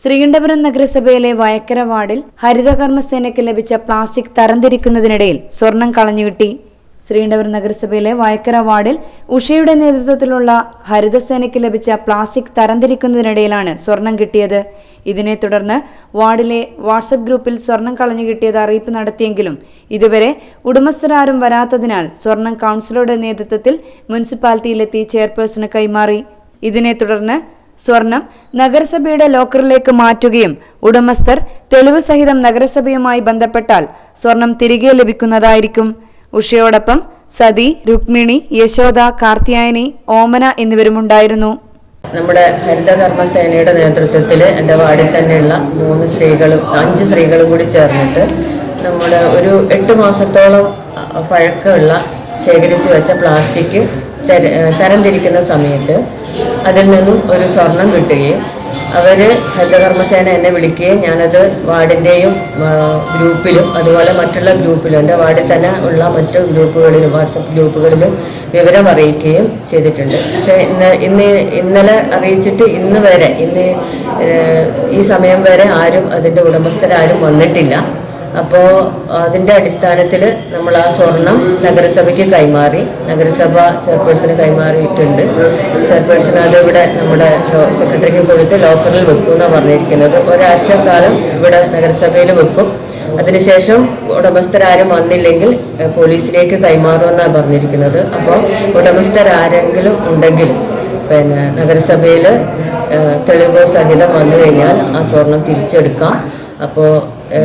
ശ്രീകണ്ഠപുരം നഗരസഭയിലെ വയക്കര വാർഡിൽ ഹരിതകർമ്മസേനയ്ക്ക് ലഭിച്ച പ്ലാസ്റ്റിക് തരംതിരിക്കുന്നതിനിടയിൽ സ്വർണം കളഞ്ഞുകിട്ടി ശ്രീകണ്ഠപുരം നഗരസഭയിലെ വയക്കര വാർഡിൽ ഉഷയുടെ നേതൃത്വത്തിലുള്ള ഹരിതസേനയ്ക്ക് ലഭിച്ച പ്ലാസ്റ്റിക് തരംതിരിക്കുന്നതിനിടയിലാണ് സ്വർണം കിട്ടിയത്. ഇതിനെ തുടർന്ന് വാർഡിലെ വാട്സപ്പ് ഗ്രൂപ്പിൽ സ്വർണം കളഞ്ഞു കിട്ടിയത് അറിയിപ്പ് നടത്തിയെങ്കിലും ഇതുവരെ ഉടമസ്ഥരാരും വരാത്തതിനാൽ സ്വർണം കൗൺസിലറുടെ നേതൃത്വത്തിൽ മുനിസിപ്പാലിറ്റിയിലെത്തി ചെയർപേഴ്സണ് കൈമാറി. ഇതിനെ തുടർന്ന് സ്വർണം നഗരസഭയുടെ ലോക്കറിലേക്ക് മാറ്റുകയും ഉടമസ്ഥർ തെളിവ് സഹിതം നഗരസഭയുമായി ബന്ധപ്പെട്ടാൽ സ്വർണം തിരികെ ലഭിക്കുന്നതായിരിക്കും. ഉഷയോടൊപ്പം സതി രുക്മിണി യശോദ കാർത്തിയായനി ഓമന എന്നിവരുമുണ്ടായിരുന്നു. നമ്മുടെ ഹരിതകർമ്മസേനയുടെ നേതൃത്വത്തിൽ എന്റെ വാർഡിൽ തന്നെയുള്ള മൂന്ന് സ്ത്രീകളും അഞ്ച് സ്ത്രീകളും കൂടി ചേർന്നിട്ട് നമ്മൾ ഒരു എട്ട് മാസത്തോളം പഴക്കമുള്ള ശേഖരിച്ച് വെച്ച പ്ലാസ്റ്റിക് തര- തരംതിരിക്കുന്ന സമയത്ത് അതിൽ നിന്നും ഒരു സ്വർണം കിട്ടുകയും അവർ ഹരിതകർമ്മസേന എന്നെ വിളിക്കുകയും ഞാനത് വാർഡിന്റെയും ഗ്രൂപ്പിലും അതുപോലെ മറ്റുള്ള ഗ്രൂപ്പിലും എന്റെ വാർഡിൽ തന്നെ ഉള്ള മറ്റു ഗ്രൂപ്പുകളിലും വാട്സപ്പ് ഗ്രൂപ്പുകളിലും വിവരം അറിയിക്കുകയും ചെയ്തിട്ടുണ്ട്. പക്ഷേ ഇന്ന് ഇന്ന് ഇന്നലെ അറിയിച്ചിട്ട് ഇന്ന് വരെ ഇന്ന് ഈ സമയം വരെ ആരും അതിന്റെ ഉടമസ്ഥരാരും വന്നിട്ടില്ല. അപ്പോൾ അതിന്റെ അടിസ്ഥാനത്തിൽ നമ്മൾ ആ സ്വർണം നഗരസഭയ്ക്ക് കൈമാറി നഗരസഭ ചെയർപേഴ്സണ് കൈമാറിയിട്ടുണ്ട്. ചെയർപേഴ്സൺ അത് ഇവിടെ നമ്മുടെ സെക്രട്ടറിക്ക് കൊടുത്ത് ലോക്കറിൽ വെക്കും എന്നാണ് പറഞ്ഞിരിക്കുന്നത്. ഒരാഴ്ച കാലം ഇവിടെ നഗരസഭയിൽ വെക്കും. അതിനുശേഷം ഉടമസ്ഥരാരും വന്നില്ലെങ്കിൽ പോലീസിലേക്ക് കൈമാറുമെന്നാണ് പറഞ്ഞിരിക്കുന്നത്. അപ്പോൾ ഉടമസ്ഥരാരെങ്കിലും ഉണ്ടെങ്കിൽ പിന്നെ നഗരസഭയിൽ തെളിവോ സഹിതം വന്നു കഴിഞ്ഞാൽ ആ സ്വർണം തിരിച്ചെടുക്കാം. അപ്പോൾ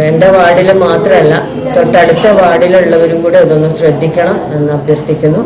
എന്റെ വാർഡിൽ മാത്രമല്ല തൊട്ടടുത്ത വാർഡിലുള്ളവരും കൂടെ ഇതൊന്ന് ശ്രദ്ധിക്കണം എന്ന് അഭ്യർത്ഥിക്കുന്നു.